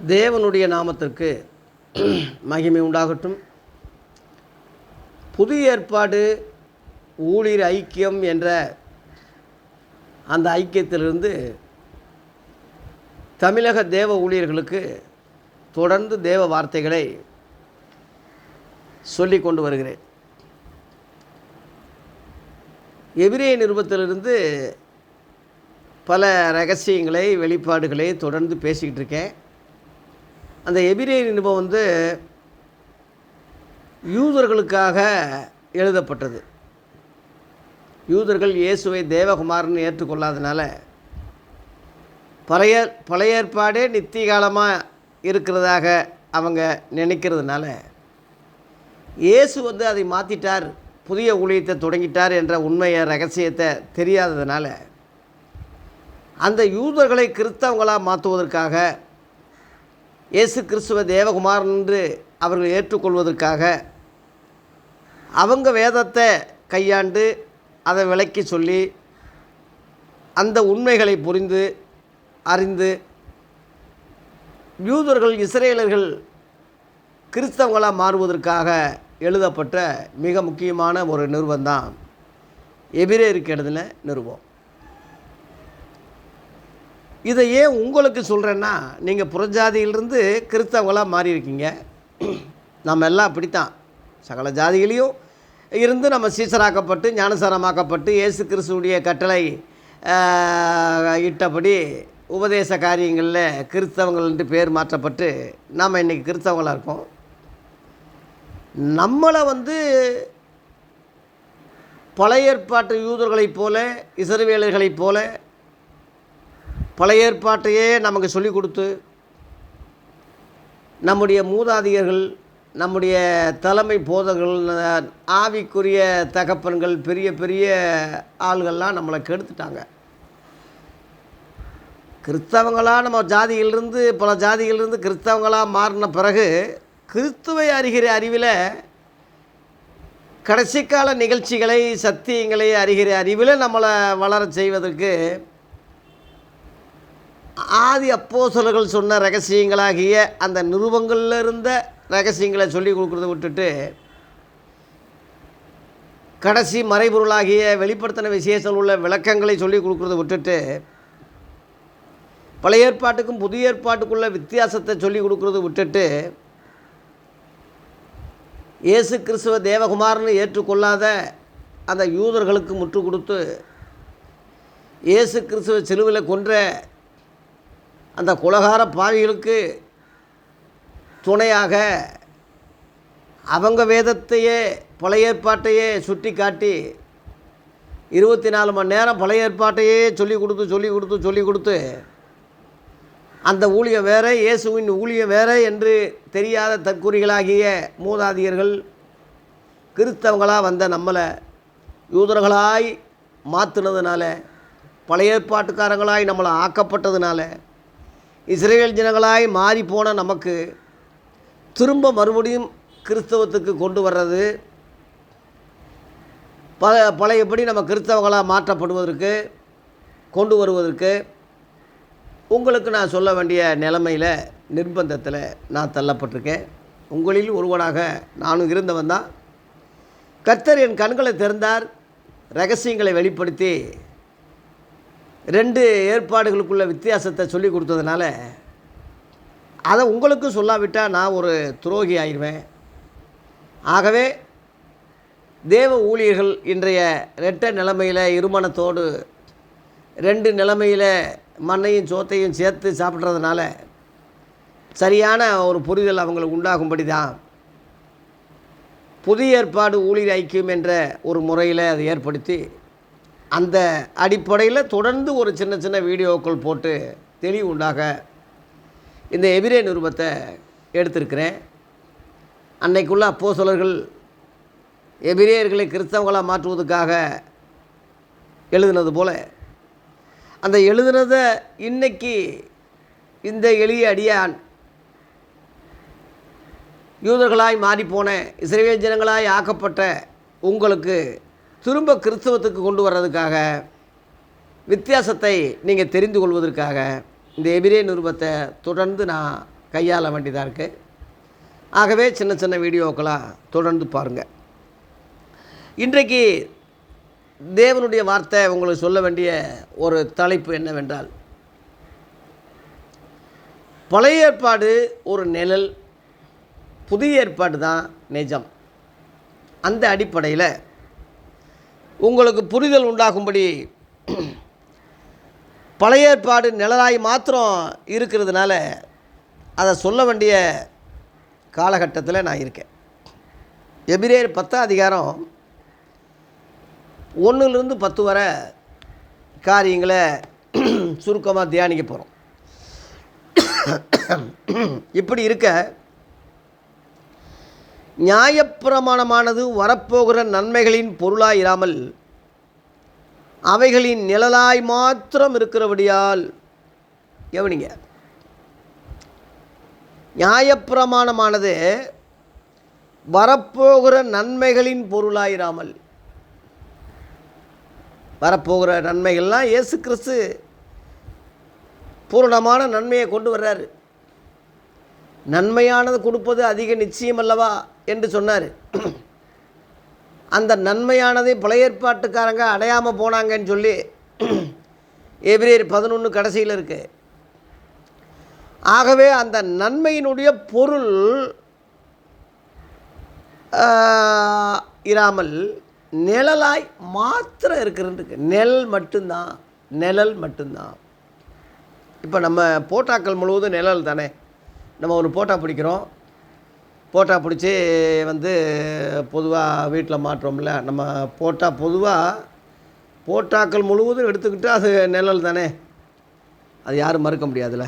தேவனுடைய நாமத்திற்கு மகிமை உண்டாகட்டும். புதிய ஏற்பாடு ஊழியர் ஐக்கியம் என்ற அந்த ஐக்கியத்திலிருந்து தமிழக தேவ ஊழியர்களுக்கு தொடர்ந்து தேவ வார்த்தைகளை சொல்லி கொண்டு வருகிறேன். எபிரேய நிருபத்திலிருந்து பல ரகசியங்களை வெளிப்பாடுகளை தொடர்ந்து பேசிக்கிட்டு இருக்கேன். அந்த எபிரேய நிருபம் வந்து யூதர்களுக்காக எழுதப்பட்டது. யூதர்கள் இயேசுவை தேவகுமாரன் ஏற்றுக்கொள்ளாதனால பழைய பழைய ஏற்பாடே நித்திய காலமாக இருக்கிறதாக அவங்க நினைக்கிறதுனால இயேசு வந்து அதை மாற்றிட்டார் புதிய ஊழியத்தை தொடங்கிட்டார் என்ற உண்மையை ரகசியத்தை தெரியாததுனால அந்த யூதர்களை கிறிஸ்தவங்களாக மாற்றுவதற்காக இயேசு கிறிஸ்துவ தேவகுமாரன் என்று அவர்கள் ஏற்றுக்கொள்வதற்காக அவங்க வேதத்தை கையாண்டு அதை விளக்கி சொல்லி அந்த உண்மைகளை புரிந்து அறிந்து யூதர்கள் இஸ்ரேலர்கள் கிறிஸ்தவங்களாக மாறுவதற்காக எழுதப்பட்ட மிக முக்கியமான ஒரு நிறுவனம் தான் எபிரேருக்கு எழுதின நிறுவம். இதை ஏன் உங்களுக்கு சொல்கிறேன்னா நீங்கள் புறஜாதியிலிருந்து கிறிஸ்தவங்களாக மாறியிருக்கீங்க. நம்ம எல்லாம் அப்படித்தான். சகல ஜாதிகளையும் இருந்து நம்ம சீசராக்கப்பட்டு ஞானசாரமாக்கப்பட்டு இயேசு கிறிஸ்துடைய கட்டளை இட்டபடி உபதேச காரியங்களில் கிறிஸ்தவங்கள் என்று பேர் மாற்றப்பட்டு நாம் இன்றைக்கி கிறிஸ்தவங்களாக இருக்கோம். நம்மளை வந்து பழைய ஏற்பாட்டு யூதர்களைப் போல இசைவேலர்களைப் போல பழைய ஏற்பாட்டையே நமக்கு சொல்லிக் கொடுத்து நம்முடைய மூதாதையர்கள் நம்முடைய தலைமை போதகர்கள் ஆவிக்குரிய தகப்பன்கள் பெரிய பெரிய ஆள்கள்லாம் நம்மளை கெடுத்துட்டாங்க. கிறிஸ்தவங்களாக நம்ம ஜாதியிலிருந்து பல ஜாதிகளிலிருந்து கிறிஸ்தவங்களாக மாறின பிறகு கிறிஸ்துவை அறிகிற அறிவில் கடைசிக்கால நிகழ்ச்சிகளை சத்தியங்களை அறிகிற அறிவில் நம்மளை வளரச் செய்வதற்கு ஆதி அப்போசலர்கள் சொன்ன ரகசியங்களாகிய அந்த நிருபங்களில் இருந்த ரகசியங்களை சொல்லி கொடுக்குறத விட்டுட்டு கடைசி மறைபொருளாகிய வெளிப்படுத்தின விசேஷம் உள்ள விளக்கங்களை சொல்லி கொடுக்குறத விட்டுட்டு பழைய ஏற்பாட்டுக்கும் புதிய ஏற்பாட்டுக்குள்ள வித்தியாசத்தை சொல்லி கொடுக்குறத விட்டுட்டு இயேசு கிறிஸ்துவ தேவகுமார்னு ஏற்றுக்கொள்ளாத அந்த யூதர்களுக்கு முற்று கொடுத்து இயேசு கிறிஸ்துவ செலுவில் கொன்ற அந்த குலகார பாவிகளுக்கு துணையாக அவங்க வேதத்தையே பழைய ஏற்பாட்டையே சுட்டி காட்டி இருபத்தி நாலு மணி நேரம் பழைய ஏற்பாட்டையே சொல்லி கொடுத்து சொல்லி கொடுத்து சொல்லி கொடுத்து அந்த ஊழியம் வேறு இயேசுவின் ஊழியம் வேறு என்று தெரியாத தற்குறிகளாகிய மூதாதியர்கள் கிறிஸ்தவங்களாக வந்த நம்மளை யூதர்களாய் மாற்றினதுனால பழைய ஏற்பாட்டுக்காரங்களாய் நம்மளை ஆக்கப்பட்டதுனால இஸ்ரேல் ஜனங்களாய் மாறிப்போன நமக்கு திரும்ப மறுபடியும் கிறிஸ்தவத்துக்கு கொண்டு வர்றது. பல பழையபடி நம்ம கிறிஸ்தவங்களாக மாற்றப்படுவதற்கு கொண்டு வருவதற்கு உங்களுக்கு நான் சொல்ல வேண்டிய நிலைமையில் நிர்பந்தத்தில் நான் தள்ளப்பட்டிருக்கேன். உங்களில் ஒருவனாக நானும் இருந்தவன் தான். கர்த்தர் என் கண்களை திறந்தார் ரகசியங்களை வெளிப்படுத்தி ரெண்டு ஏற்பாடுகளுக்குள்ள வித்தியாசத்தை சொல்லி கொடுத்ததுனால அதை உங்களுக்கு சொல்லாவிட்டால் நான் ஒரு துரோகி ஆயிடுவேன். ஆகவே தேவ ஊழியர்கள் இன்றைய ரெட்ட நிலைமையில் இருமணத்தோடு ரெண்டு நிலைமையில் மண்ணையும் சோத்தையும் சேர்த்து சாப்பிட்றதுனால சரியான ஒரு புரிதல் அவங்களுக்கு உண்டாகும்படி தான் புதிய ஏற்பாடு ஊழியர் ஐக்கியம் என்ற ஒரு முறையில் அதை ஏற்படுத்தி அந்த அடிப்படையில் தொடர்ந்து ஒரு சின்ன சின்ன வீடியோக்கள் போட்டு தெளிவு உண்டாக இந்த எபிரே நிருபத்தை எடுத்திருக்கிறேன். அன்னைக்குள்ள அப்போஸ்தலர்கள் எபிரேயர்களை கிறிஸ்தவங்களாக மாற்றுவதற்காக எழுதினது போல் அந்த எழுதினதை இன்னைக்கு இந்த எளிய அடியான் யூதர்களாய் மாறிப்போன இஸ்ரேல் ஜனங்களாய் ஆக்கப்பட்ட உங்களுக்கு திரும்ப கிறிஸ்தவத்துக்கு கொண்டு வர்றதுக்காக வித்தியாசத்தை நீங்கள் தெரிந்து கொள்வதற்காக இந்த எபிரே நிருபத்தை தொடர்ந்து நான் கையாள வேண்டியதாக இருக்குது ஆகவே சின்ன சின்ன வீடியோக்களாக தொடர்ந்து பாருங்கள் இன்றைக்கு தேவனுடைய வார்த்தை உங்களுக்கு சொல்ல வேண்டிய ஒரு தலைப்பு என்னவென்றால் பழைய ஏற்பாடு ஒரு நிழல் புதிய ஏற்பாடு தான் நிஜம். அந்த அடிப்படையில் உங்களுக்கு புரிதல் உண்டாகும்படி பழைய ஏற்பாடு நிழலாய் மாத்திரம் இருக்கிறதுனால அதை சொல்ல வேண்டிய காலகட்டத்தில் நான் இருக்கேன். எபிரேர் பத்தாம் அதிகாரம் ஒன்றுலேருந்து பத்து வரை காரியங்களை சுருக்கமாக தியானிக்க போகிறோம் இப்படி இருக்க நியாயப்பிரமாணமானது வரப்போகிற நன்மைகளின் பொருளாயிராமல் அவைகளின் நிழலாய் மாத்திரம் இருக்கிறபடியால் எவனிங்க நியாயப்பிரமாணமானது வரப்போகிற நன்மைகளின் பொருளாயிராமல் வரப்போகிற நன்மைகள்லாம் இயேசு கிறிஸ்து பூரணமான நன்மையை கொண்டு வர்றாரு. நன்மையானது கொடுப்பது அதிக நிச்சயம் அல்லவா என்று சொன்னார். அந்த நன்மையானதை பழைய ஏற்பாட்டுக்காரங்க அடையாமல் போனாங்கன்னு சொல்லி எபிரேயர் பதினொன்று கடைசியில் இருக்கு. ஆகவே அந்த நன்மையினுடைய பொருள் இராமல் நிழலாய் மாத்திரம் இருக்கிறதுக்கு. நிழல் மட்டும்தான் நிழல் மட்டும்தான். இப்போ நம்ம போட்டாக்கள் முழுவதும் நிழல் தானே? நம்ம ஒரு போட்டா பிடிக்கிறோம். போட்டா பிடிச்சி வந்து பொதுவாக வீட்டில் மாட்டுறோம்ல நம்ம போட்டா பொதுவாக போட்டாக்கள் முழுவதும் எடுத்துக்கிட்டு அது நிழல் தானே. அது யாரும் மறுக்க முடியாதுல்ல.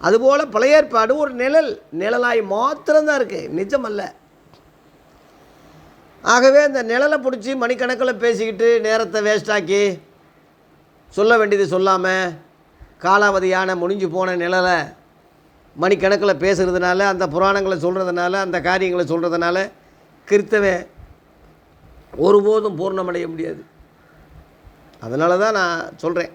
அதுபோல் பழைய ஏற்பாடு ஒரு நிழல் நிழலாய் மாத்திரம்தான் இருக்குது நிஜம் அல்ல ஆகவே இந்த நிழலை பிடிச்சி மணிக்கணக்கில் பேசிக்கிட்டு நேரத்தை வேஸ்டாக்கி சொல்ல வேண்டியது சொல்லாமல் காலாவதியான முடிஞ்சு போன நிழலை மணிக்கணக்கில் பேசுகிறதுனால அந்த புராணங்களை சொல்கிறதுனால அந்த காரியங்களை சொல்கிறதுனால கிறித்தவன் ஒருபோதும் பூர்ணமடைய முடியாது. அதனால தான் நான் சொல்கிறேன்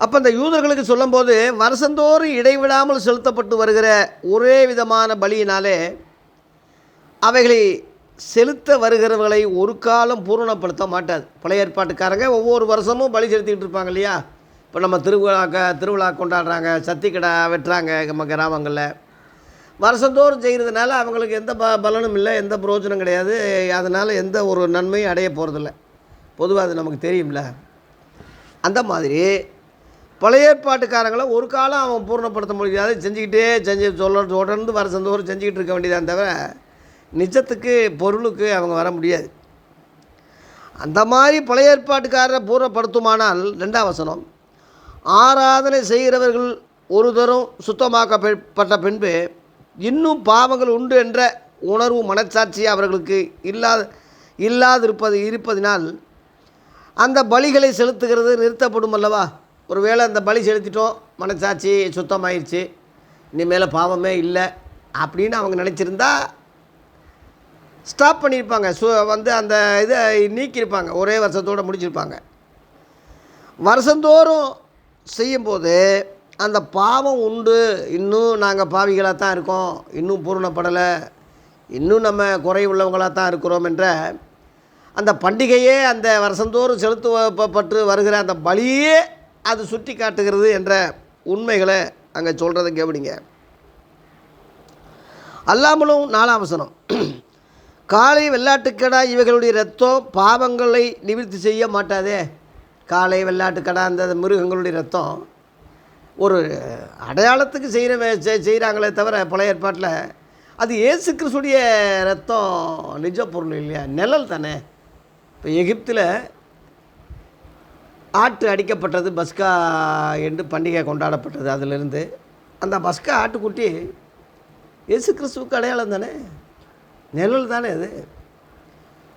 அப்போ அந்த யூதர்களுக்கு சொல்லும்போது வருஷந்தோறும் இடைவிடாமல் செலுத்தப்பட்டு வருகிற ஒரே விதமான பலியினாலே அவைகளை செலுத்த வருகிறவர்களை ஒரு காலம் பூரணப்படுத்த மாட்டாது பழைய ஏற்பாட்டுக்காரங்க ஒவ்வொரு வருஷமும் பலி செலுத்திக்கிட்டு இருப்பாங்க இல்லையா? இப்போ நம்ம திருவிழாக்க திருவிழா கொண்டாடுறாங்க சத்திக்கடை வெட்டுறாங்க நம்ம கிராமங்களில். வருஷந்தோறும் செய்கிறதுனால அவங்களுக்கு எந்த ப பலனும் இல்லை எந்த பிரயோஜனம் கிடையாது. அதனால் எந்த ஒரு நன்மையும் அடைய போகிறதில்ல பொதுவாக அது நமக்கு தெரியும்ல. அந்த மாதிரி பழைய ஏற்பாட்டுக்காரங்களை ஒரு காலம் அவன் பூர்ணப்படுத்த முடியாது. செஞ்சுக்கிட்டே செஞ்சு சொல்ல தொடர்ந்து வருஷந்தோறும் செஞ்சுக்கிட்டு இருக்க வேண்டியதான் தவிர நிஜத்துக்கு பொருளுக்கு அவங்க வர முடியாது. அந்த மாதிரி பழைய ஏற்பாட்டுக்காரரை பூர்ணப்படுத்துமானால் ரெண்டாம் வசனம் ஆராதனை செய்கிறவர்கள் ஒரு தரம் சுத்தமாக்கப்பட்ட பின்பு இன்னும் பாவங்கள் உண்டு என்ற உணர்வு மனச்சாட்சி அவர்களுக்கு இல்லாத இல்லாதிருப்பது இருப்பதினால் அந்த பலிகளை செலுத்துகிறது நிறுத்தப்படும் அல்லவா? ஒருவேளை அந்த பலி செலுத்திட்டோம் மனச்சாட்சி சுத்தமாயிடுச்சு இனிமேல் பாவமே இல்லை அப்படின்னு அவங்க நினச்சிருந்தா ஸ்டாப் பண்ணியிருப்பாங்க. சு வந்து அந்த இதை நீக்கியிருப்பாங்க. ஒரே வருஷத்தோடு முடிச்சிருப்பாங்க. வருஷந்தோறும் செய்யும்போது அந்த பாவம் உண்டு. இன்னும் நாங்கள் பாவிகளாக தான் இருக்கோம். இன்னும் பூரணப்படலை. இன்னும் நம்ம குறை உள்ளவங்களாக தான் இருக்கிறோம் என்ற அந்த பண்டிகையே அந்த வருஷந்தோறும் செலுத்தப்பட்டு வருகிற அந்த பலியே அது சுட்டி காட்டுகிறது என்ற உண்மைகளை அங்கே சொல்கிறத கவனிங்க அல்லாமலும் நாலாம் வசனம். காளை வெள்ளாட்டுக்கடா இவைகளுடைய ரத்தம் பாவங்களை நிவர்த்தி செய்ய மாட்டாதே. காளை வெள்ளாட்டுக்கடா அந்த மிருகங்களுடைய ரத்தம். ஒரு அடையாளத்துக்கு செய்கிற செய்கிறாங்களே தவிர பழைய ஏற்பாட்டில் அது ஏசு கிறிஸ்துடைய ரத்தம் நிஜ பொருள் இல்லையா? நிழல் தானே. இப்போ எகிப்தில் ஆட்டு அடிக்கப்பட்டது பஸ்கா என்று பண்டிகை கொண்டாடப்பட்டது அதிலிருந்து. அந்த பஸ்கா ஆட்டுக்குட்டி இயேசு கிறிஸ்துவுக்கு அடையாளம் தானே. நிழல் தானே அது.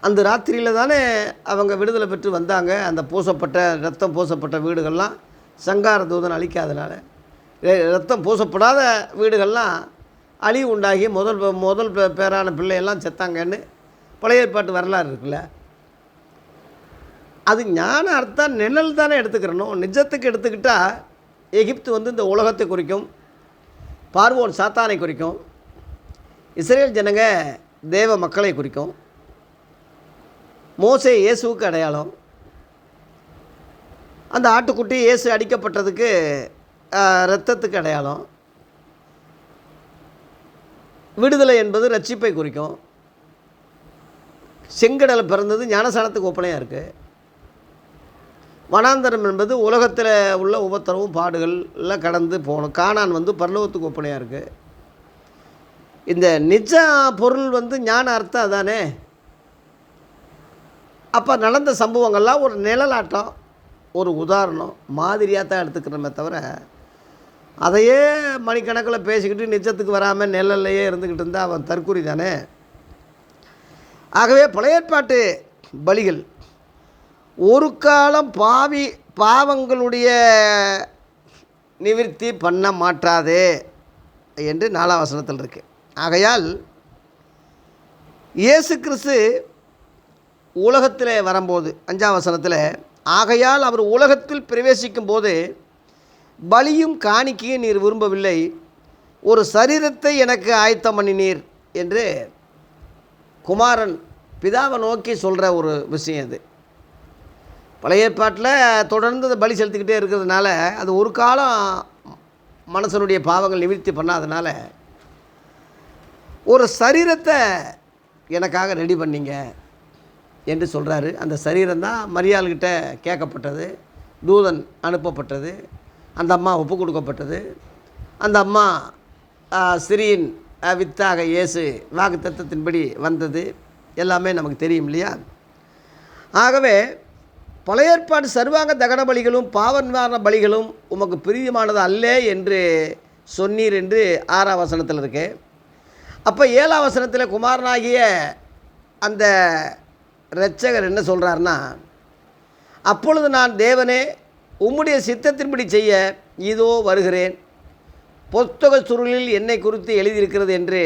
அந்த ராத்திரியில் தானே அவங்க விடுதலை பெற்று வந்தாங்க. அந்த பூசப்பட்ட ரத்தம் பூசப்பட்ட வீடுகள்லாம் சங்கார தூதன் அழிக்காதனால. ரத்தம் பூசப்படாத வீடுகள்லாம் அழிவு உண்டாகி முதல் முதல் பே- பேரான பிள்ளையெல்லாம் செத்தாங்கன்னு பழைய ஏற்பாட்டு வரலாறு இருக்குல்ல. அது ஞான அர்த்தம் நிழல் தானே எடுத்துக்கிறணும் நிஜத்துக்கு எடுத்துக்கிட்டால் எகிப்து வந்து இந்த உலகத்தை குறிக்கும் பார்வோன் சாத்தானை குறிக்கும் இஸ்ரேல் ஜனங்க தேவ மக்களை குறிக்கும். மோசே இயேசுவுக்கு அடையாளம். அந்த ஆட்டுக்குட்டி இயேசு அடிக்கப்பட்டதுக்கு இரத்தத்துக்கு அடையாளம். விடுதலை என்பது ரட்சிப்பை குறிக்கும். செங்கடலை பிறந்தது ஞானசானத்துக்கு ஒப்பனையாக இருக்குது வனாந்தரம் என்பது உலகத்தில் உள்ள உபத்திரவும் பாடுகள் எல்லாம் கடந்து போகணும் காணான் வந்து பரலோகத்துக்கு ஒப்பனையாக இருக்குது இந்த நிஜ பொருள் வந்து ஞான அர்த்தம் அதானே? அப்போ நடந்த சம்பவங்கள்லாம் ஒரு நிழலாட்டம் ஒரு உதாரணம் மாதிரியாக தான் எடுத்துக்கிறோமே தவிர அதையே மணிக்கணக்கில் பேசிக்கிட்டு நிச்சயத்துக்கு வராமல் நிழல்லையே இருந்துக்கிட்டு இருந்தால் அவன் தற்குறி தானே? ஆகவே பழைய ஏற்பாட்டு பலிகள் ஒரு காலம் பாவி பாவங்களுடைய நிவிர்த்தி பண்ண மாட்டாதே என்று நாலாவசனத்தில் இருக்குது ஆகையால் இயேசு கிறிஸ்து உலகத்தில் வரும்போது அஞ்சாம் வசனத்தில் ஆகையால் அவர் உலகத்தில் பிரவேசிக்கும் போது பலியும் காணிக்கையும் நீர் விரும்பவில்லை ஒரு சரீரத்தை எனக்கு ஆயத்தம் பண்ணினீர் என்று குமாரன் பிதாவை நோக்கி சொல்கிற ஒரு விஷயம் இது. பழைய ஏற்பாட்டில் தொடர்ந்து அதை பலி செலுத்திக்கிட்டே இருக்கிறதுனால அது ஒரு காலம் மனசனுடைய பாவங்கள் நிவர்த்தி பண்ணாதனால ஒரு சரீரத்தை எனக்காக ரெடி பண்ணீங்க. என்று சொல்கிறாரு அந்த சரீரம் தான் மரியாள்கிட்ட கேட்கப்பட்டது. தூதன் அனுப்பப்பட்டது. அந்த அம்மா ஒப்பு கொடுக்கப்பட்டது. அந்த அம்மா சிறியின் வித்தாக இயேசு வாக்கு தத்துவத்தின்படி வந்தது. எல்லாமே நமக்கு தெரியும் இல்லையா? ஆகவே பழைய ஏற்பாடு சர்வாங்க தகன பலிகளும் பாவ நிவாரண பலிகளும் உமக்கு பிரியமானது அல்ல என்று சொன்னீர் என்று ஆறாம் வசனத்தில் இருக்கு. அப்போ ஏழாம் வசனத்தில் குமாரனாகிய அந்த ரட்சகர் என்ன சொல்கிறாருன்னா அப்பொழுது நான் தேவனே உம்முடைய சித்தத்தின்படி செய்ய இதோ வருகிறேன். புத்தக சுருளில் என்னை குறித்து எழுதியிருக்கிறது என்று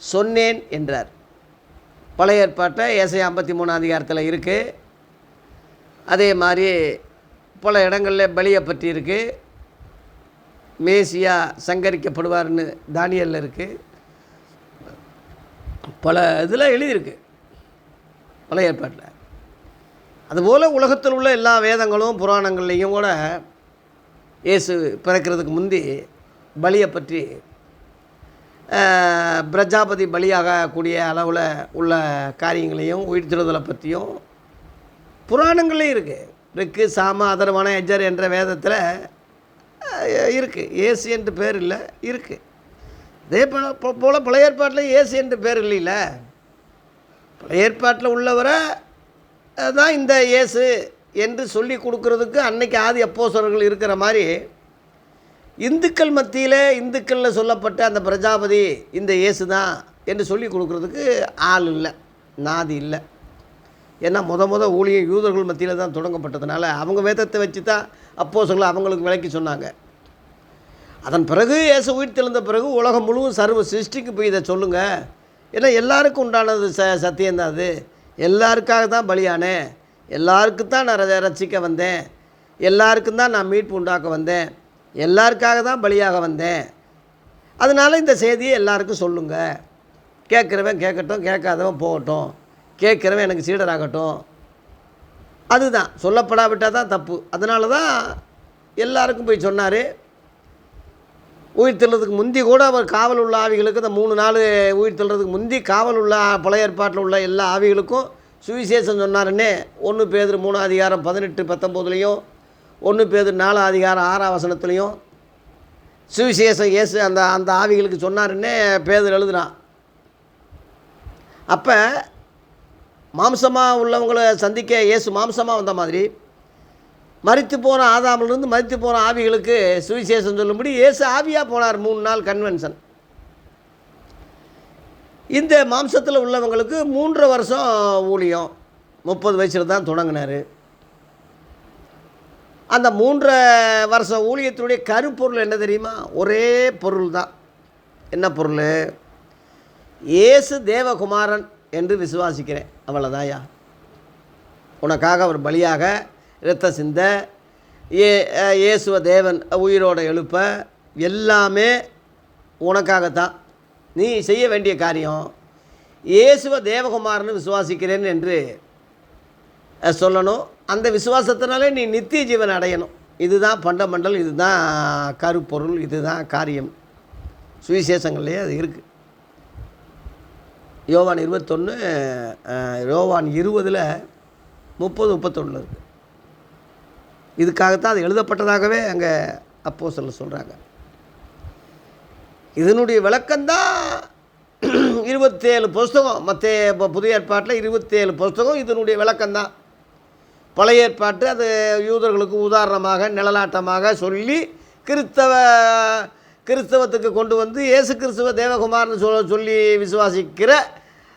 சொன்னேன் என்றார். பழைய ஏற்பாட்டை ஏசை ஐம்பத்தி மூணு அதிகாரத்தில் இருக்குது அதே மாதிரி பல இடங்களில் பலியை பற்றி இருக்குது மேசியா சங்கரிக்கப்படுவார்னு தானியலில் இருக்குது பல இதில் எழுதியிருக்கு. பழைய ஏற்பாட்டில். அதுபோல் உலகத்தில் உள்ள எல்லா வேதங்களும் புராணங்கள்லேயும் கூட இயேசு பிறக்கிறதுக்கு முந்தி பலியை பற்றி பிரஜாபதி பலியாகக்கூடிய அளவில் உள்ள காரியங்களையும் உயிர்த்திடுதலை பற்றியும் புராணங்கள்லேயும் இருக்குது ரிக்கு சாம அதர்வன எஜர் என்ற வேதத்தில் இருக்குது ஏசு என்று பேர் இல்லை இருக்குது இதே போல் பழைய ஏற்பாட்டில் ஏசு என்று பேர் இல்லைல்ல பழைய ஏற்பாட்டில் உள்ளவரை தான் இந்த இயேசு என்று சொல்லி கொடுக்கறதுக்கு அன்னைக்கு ஆதி அப்போசர்கள் இருக்கிற மாதிரி இந்துக்கள் மத்தியில் இந்துக்களில் சொல்லப்பட்ட அந்த பிரஜாபதி இந்த இயேசு தான் என்று சொல்லி கொடுக்கறதுக்கு ஆள் இல்லை நாதி இல்லை. ஏன்னா முத முத ஊழியம் யூதர்கள் மத்தியில் தான் தொடங்கப்பட்டதுனால அவங்க வேதத்தை வச்சு தான் அப்போஸ்தலர்கள் அவங்களுக்கு விளக்கி சொன்னாங்க. அதன் பிறகு இயேசு உயிர் தெழுந்த பிறகு உலகம் முழுவதும் சர்வ சிருஷ்டிக்கு போய் இதை சொல்லுங்கள் ஏன்னா எல்லாருக்கும் உண்டானது ச சத்தியம்தான் அது. எல்லாருக்காக தான் பலியானேன். எல்லாருக்கும் தான் நான் ர- வந்தேன். எல்லாருக்கும் தான் நான் மீட்பு உண்டாக்க வந்தேன். எல்லாருக்காக தான் பலியாக வந்தேன். அதனால் இந்த செய்தியை எல்லாருக்கும் சொல்லுங்கள் கேட்குறவன் கேட்கட்டும் கேட்காதவன் போகட்டும். கேட்குறவன் எனக்கு சீடராகட்டும். அதுதான். சொல்லப்படாவிட்டால் தான் தப்பு. அதனால தான் எல்லாருக்கும் போய் சொன்னார். உயிர் தெழுறதுக்கு முந்தி கூட அவர் காவல் உள்ள ஆவிகளுக்கு இந்த மூணு நாள் உயிர் தெழுறதுக்கு முந்தி காவல் உள்ள பழைய ஏற்பாட்டில் உள்ள எல்லா ஆவிகளுக்கும் சுவிசேஷம் சொன்னாருன்னே. ஒன்று பேர் மூணு அதிகாரம் பதினெட்டு பத்தொம்போதுலேயும் ஒன்று பேர் நாலு அதிகாரம் ஆறாம் வசனத்துலேயும் சுவிசேஷம் இயேசு அந்த அந்த ஆவிகளுக்கு சொன்னாருன்னே பேதர் எழுதுனான் அப்போ மாம்சமாக உள்ளவங்களை சந்திக்க இயேசு மாம்சமாக வந்த மாதிரி மறித்து போன ஆதாமிலிருந்து மறித்து போன ஆவிகளுக்கு சுவிசேஷம் சொல்லும்படி இயேசு ஆவியாக போனார் மூணு நாள் கன்வென்ஷன் இந்த மாம்சத்தில் உள்ளவங்களுக்கு மூன்று வருஷம் ஊழியம். முப்பது வயசில் தான் தொடங்கினார். அந்த மூன்றரை வருஷம் ஊழியத்தினுடைய கருப்பொருள் என்ன தெரியுமா? ஒரே பொருள் தான். என்ன பொருள்? இயேசு தேவகுமாரன் என்று விசுவாசிக்கிறேன். அவ்வளோதாயா உனக்காக அவர் பலியாக இரத்த சிந்த ஏ இயேசுவ தேவன் உயிரோட எழுப்ப எல்லாமே உனக்காகத்தான். நீ செய்ய வேண்டிய காரியம் இயேசுவ தேவகுமாரன்னு விசுவாசிக்கிறேன் என்று சொல்லணும். அந்த விசுவாசத்தினாலே நீ நித்திய ஜீவன் அடையணும். இதுதான் பண்டமண்டல் இதுதான் கருப்பொருள் இதுதான் காரியம். சுவிசேஷங்கள்லேயே அது இருக்குது யோவான் இருபத்தொன்று யோவான் இருபதில் முப்பது முப்பத்தொன்னில் இருக்குது இதுக்காகத்தான் அது எழுதப்பட்டதாகவே அங்கே அப்போ சொல்ல சொல்கிறாங்க இதனுடைய விளக்கம்தான் இருபத்தேழு புஸ்தகம். மற்ற இப்போ புதிய ஏற்பாட்டில் இருபத்தேழு புஸ்தகம் இதனுடைய விளக்கம்தான். பழைய ஏற்பாட்டு அது யூதர்களுக்கு உதாரணமாக நிழலாட்டமாக சொல்லி கிறிஸ்தவ கிறிஸ்தவத்துக்கு கொண்டு வந்து இயேசு கிறிஸ்துவ தேவகுமார்னு சொல்ல சொல்லி விசுவாசிக்கிற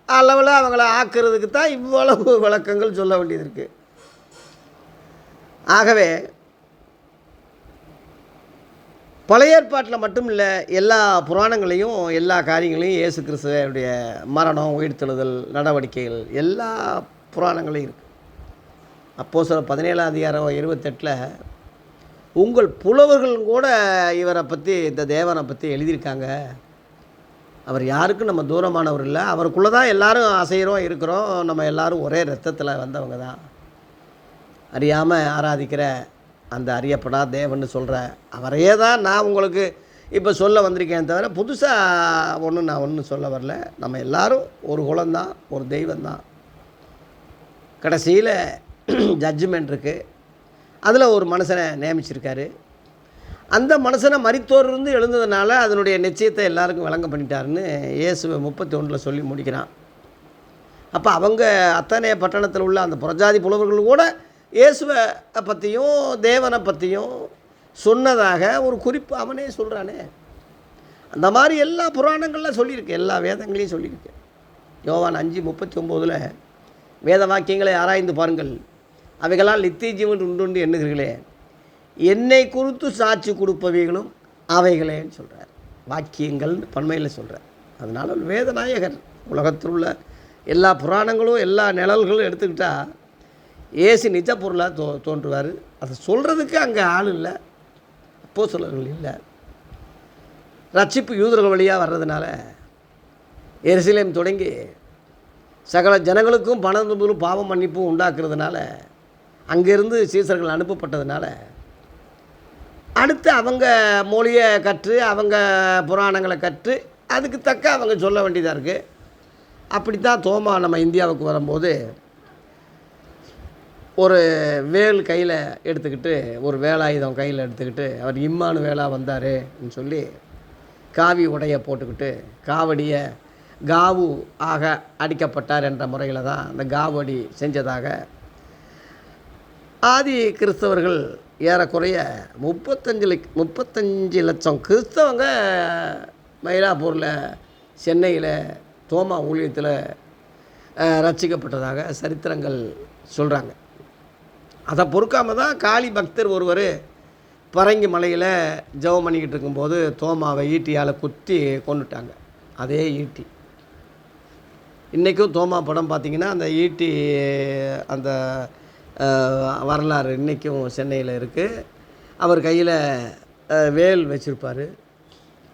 அளவில் அவங்கள ஆக்கிறதுக்கு தான் இவ்வளவு விளக்கங்கள் சொல்ல வேண்டியது இருக்குது ஆகவே பழைய ஏற்பாட்டில் மட்டும் இல்லை எல்லா புராணங்களையும் எல்லா காரியங்களையும் இயேசு கிறிஸ்துவனுடைய மரணம் உயிர்த்தெழுதல் நடவடிக்கைகள் எல்லா புராணங்களையும் இருக்குது அப்போ சில பதினேழாம் அதிகாரம் இருபத்தெட்டில் உங்கள் புலவர்களும் கூட இவரை பற்றி இந்த தேவனை பற்றி எழுதியிருக்காங்க. அவர் யாருக்கும் நம்ம தூரமானவர் இல்லை. அவருக்குள்ளே தான் எல்லாரும் அசைகிறோம் இருக்கிறோம். நம்ம எல்லாரும் ஒரே ரத்தத்தில் வந்தவங்க தான். அறியாமல் ஆராதிக்கிற அந்த அறியப்படா தேவன்னு சொல்கிற அவரையே தான் நான் உங்களுக்கு இப்போ சொல்ல வந்திருக்கேன் தவிர புதுசாக ஒன்றும் நான் ஒன்றும் சொல்ல வரல. நம்ம எல்லாரும் ஒரு குலந்தான் ஒரு தெய்வந்தான் கடைசியில் ஜட்ஜ்மெண்ட் இருக்குது அதில் ஒரு மனுஷனை நியமிச்சிருக்காரு. அந்த மனுஷனை மரித்தோரிலிருந்து எழுந்ததுனால அதனுடைய நிச்சயத்தை எல்லாருக்கும் விளங்க பண்ணிட்டாருன்னு இயேசுவை முப்பத்தி ஒன்றில் சொல்லி முடிக்கிறான். அப்போ அவங்க அத்தனை பட்டணத்தில் உள்ள அந்த புறஜாதி புலவர்கள் கூட இயேசுவை பற்றியும் தேவனை பற்றியும் சொன்னதாக ஒரு குறிப்பு அவனே சொல்கிறானே அந்த மாதிரி எல்லா புராணங்களில் சொல்லியிருக்கு எல்லா வேதங்களையும் சொல்லியிருக்கு. யோவான் அஞ்சு முப்பத்தி ஒம்போதில் வேத வாக்கியங்களை ஆராய்ந்து பாருங்கள். அவைகளால் நித்திய ஜீவன் உண்டு எண்ணுகிறீர்களே. என்னை குறித்து சாட்சி கொடுப்பவைகளும் அவைகளேன்னு சொல்கிறார் வாக்கியங்கள்னு பன்மையில் சொல்கிறார் அதனால் வேதநாயகர் உலகத்தில் உள்ள எல்லா புராணங்களும் எல்லா நிழல்களும் எடுத்துக்கிட்டால் ஏசு நிஜ பொருளாக தோ தோன்றுவார். அதை சொல்கிறதுக்கு அங்கே ஆள் இல்லை. அப்போ இல்லை. ரட்சிப்பு யூதர்கள் வழியாக வர்றதுனால எரிசிலேம் தொடங்கி சகல ஜனங்களுக்கும் பணம் பாவம் மன்னிப்பும் உண்டாக்குறதுனால அங்கேருந்து சீசர்கள் அனுப்பப்பட்டதுனால அடுத்து அவங்க மொழியை கற்று அவங்க புராணங்களை கற்று அதுக்கு தக்க அவங்க சொல்ல வேண்டியதாக இருக்குது அப்படி தான் தோமா நம்ம இந்தியாவுக்கு வரும்போது ஒரு வேல் கையில் எடுத்துக்கிட்டு ஒரு வேலாயுதம் கையில் எடுத்துக்கிட்டு அவர் இம்மானு வேலா வந்தாருன்னு சொல்லி காவி உடைய போட்டுக்கிட்டு காவடியை காவு ஆக அடிக்கப்பட்டார் என்ற முறையில் தான் அந்த காவடி செஞ்சதாக ஆதி கிறிஸ்தவர்கள் ஏறக்குறைய முப்பத்தஞ்சு லட்ச முப்பத்தஞ்சு லட்சம் கிறிஸ்தவங்க மயிலாப்பூரில் சென்னையில் தோமா ஊழியத்தில் ரசிக்கப்பட்டதாக சரித்திரங்கள் சொல்கிறாங்க அதை பொறுக்காமல் தான் காளி பக்தர் ஒருவர் பரங்கி மலையில் ஜெபம் பண்ணிக்கிட்டு இருக்கும்போது தோமாவை ஈட்டியால் குத்தி கொண்டுட்டாங்க அதே ஈட்டி. இன்றைக்கும் தோமா படம் பார்த்திங்கன்னா அந்த ஈட்டி அந்த வரலாறு இன்றைக்கும் சென்னையில் இருக்குது அவர் கையில் வேல் வச்சுருப்பார்.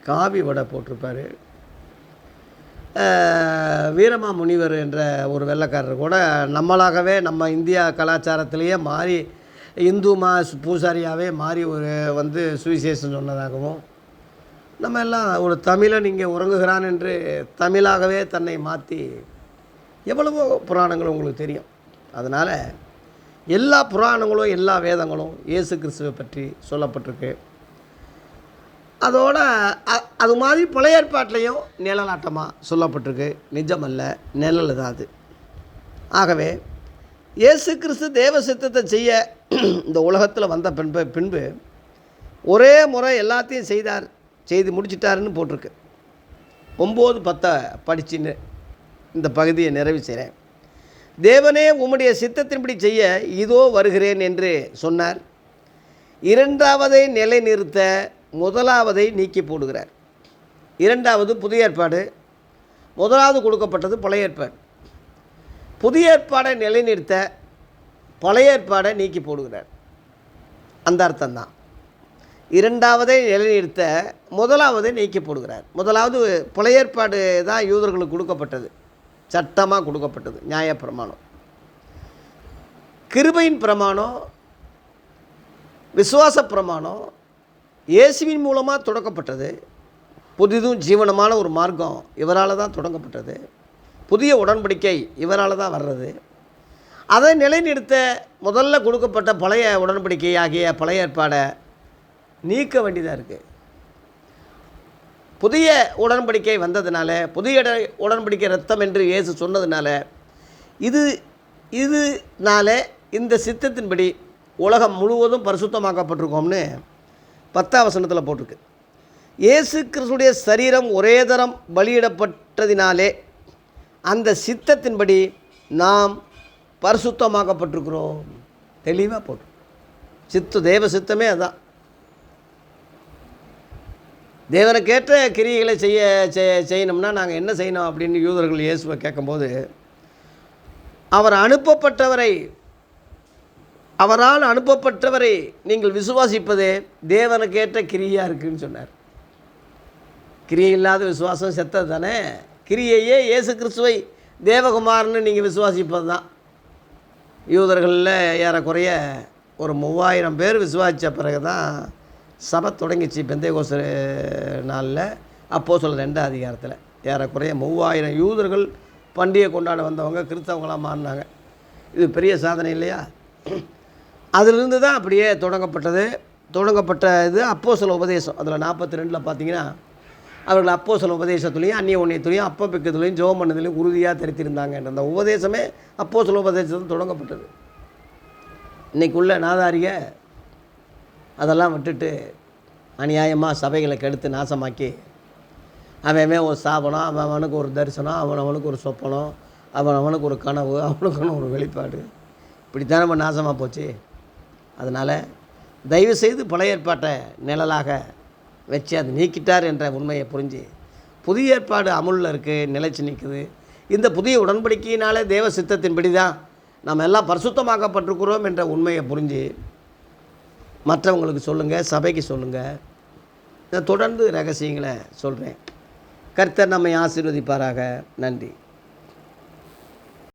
காவி வடை போட்டிருப்பார். வீரமா முனிவர் என்ற ஒரு வெள்ளைக்காரர் கூட நம்மளாகவே நம்ம இந்தியா கலாச்சாரத்திலேயே மாறி இந்து மா பூசாரியாகவே மாறி ஒரு வந்து சுவிசேஷம் சொன்னதாகவும் நம்ம எல்லாம் ஒரு தமிழன் இங்கே உறங்குகிறான் என்று தமிழாகவே தன்னை மாற்றி எவ்வளவோ புராணங்கள் உங்களுக்கு தெரியும். அதனால் எல்லா புராணங்களும் எல்லா வேதங்களும் இயேசு கிறிஸ்துவை பற்றி சொல்லப்பட்டிருக்கு. அதோட அது மாதிரி பழைய ஏற்பாட்டிலையும் நிழலாட்டமாக சொல்லப்பட்டிருக்கு. நிஜமல்ல நிழல் தான் அது. ஆகவே இயேசு கிறிஸ்து தேவ சித்தத்தை செய்ய இந்த உலகத்தில் வந்த பின்பு பின்பு ஒரே முறை எல்லாத்தையும் செய்தார் செய்து முடிச்சிட்டாருன்னு போட்டிருக்கு. ஒம்பது பத்தை படிச்சுன்னு இந்த பகுதியை நிறைவு செய்கிறேன் தேவனே உம்முடைய சித்தத்தின்படி செய்ய இதோ வருகிறேன் என்று சொன்னார். இரண்டாவதை நிலைநிறுத்த முதலாவதை நீக்கி போடுகிறார். இரண்டாவது புதிய ஏற்பாடு. முதலாவது கொடுக்கப்பட்டது பழைய ஏற்பாடு. புதிய ஏற்பாடை நிலைநிறுத்த பழைய ஏற்பாடை நீக்கி போடுகிறார். அந்த அர்த்தம்தான். இரண்டாவதை நிலைநிறுத்த முதலாவதை நீக்கி போடுகிறார். முதலாவது பழைய ஏற்பாடு தான் யூதர்களுக்கு கொடுக்கப்பட்டது. சட்டமாக கொடுக்கப்பட்டது. நியாயப்பிரமாணம் கிருபையின் பிரமாணம் விசுவாச பிரமாணம் இயேசுவின் மூலமாக தொடக்கப்பட்டது. புதிதும் ஜீவனமான ஒரு மார்க்கம் இவரால் தான் தொடங்கப்பட்டது. புதிய உடன்படிக்கை இவரால் தான் வர்றது. அதை நிலைநிறுத்த முதல்ல கொடுக்கப்பட்ட பழைய உடன்படிக்கை ஆகிய பழைய ஏற்பாடை நீக்க வேண்டியதாக இருக்குது புதிய உடன்படிக்கை வந்ததுனால புதிய இட- உடன்படிக்கை ரத்தம் என்று இயேசு சொன்னதுனால இது இதுனால இந்த சித்தத்தின்படி உலகம் முழுவதும் பரிசுத்தமாக்கப்பட்டிருக்கோம்னு பத்தாவசனத்தில் போட்டிருக்கு. இயேசு கிறிஸ்துடைய சரீரம் ஒரே தரம் பலியிடப்பட்டதினாலே அந்த சித்தத்தின்படி நாம் பரிசுத்தமாக்கப்பட்டிருக்கிறோம். தெளிவாக போட்டு. சித்து தேவ சித்தமே அதான். தேவனுக்கேற்ற கிரியைகளை செய்ய செய்- செய்யணும்னா நாங்கள் என்ன செய்யணும் அப்படின்னு யூதர்கள் இயேசுவை கேட்கும்போது அவர் அனுப்பப்பட்டவரை அவரால் அனுப்பப்பட்டவரை நீங்கள் விசுவாசிப்பதே தேவனுக்கேற்ற கிரியாக இருக்குன்னு சொன்னார். கிரியை இல்லாத விசுவாசம் செத்தது தானே? கிரியையே இயேசு கிறிஸ்துவை தேவகுமார்னு நீங்கள் விசுவாசிப்பது தான். யூதர்களில் ஏறக்குறைய ஒரு மூவாயிரம் பேர் விசுவாசித்த பிறகு தான் சபை தொடங்கிச்சு பெந்தைகோச நாளில். அப்போது சொல்ல ரெண்டாம் அதிகாரத்தில். ஏறக்குறைய மூவாயிரம் யூதர்கள் பண்டிகை கொண்டாட வந்தவங்க கிறிஸ்தவங்களாக மாறினாங்க. இது பெரிய சாதனை இல்லையா? அதிலிருந்து தான் அப்படியே தொடங்கப்பட்டது. தொடங்கப்பட்ட இது அப்போ சில உபதேசம். அதில் நாற்பத்தி ரெண்டில் பார்த்தீங்கன்னா அவர்கள் அப்போ சில உபதேசத்துலேயும் அந்நிய ஒன்றியத்துலேயும் அப்போ பிக்கத்துலேயும் ஜோம் பண்ணதுலேயும் உறுதியாக தெரித்திருந்தாங்க. அந்த உபதேசமே அப்போ சில உபதேசத்தில் தொடங்கப்பட்டது. இன்றைக்கு உள்ள நாதாரிய அதெல்லாம் விட்டுட்டு அநியாயமாக சபைகளை கெடுத்து நாசமாக்கி அவன் ஒரு ஸ்தாபனம் அவன் அவனுக்கு ஒரு தரிசனம் அவன் அவனுக்கு ஒரு சொப்பனம் அவன் அவனுக்கு ஒரு கனவு அவனுக்குன்னு ஒரு வெளிப்பாடு. இப்படித்தான் நம்ம நாசமாக போச்சு? அதனால் தயவுசெய்து பழைய ஏற்பாட்டை நிழலாக வச்சு அதை நீக்கிட்டார் என்ற உண்மையை புரிஞ்சு புதிய ஏற்பாடு அமுலில் இருக்குது நிலைச்சு நிற்குது இந்த புதிய உடன்படிக்கையினாலே தேவ சித்தத்தின்படி தான் நம்ம எல்லாம் பரிசுத்தமாக்கப்பட்டிருக்கிறோம் என்ற உண்மையை புரிஞ்சு மற்றவங்களுக்கு சொல்லுங்கள் சபைக்கு சொல்லுங்கள் நான் தொடர்ந்து ரகசியங்களை சொல்கிறேன் கர்த்தர் நம்மை ஆசீர்வதிப்பாராக. நன்றி.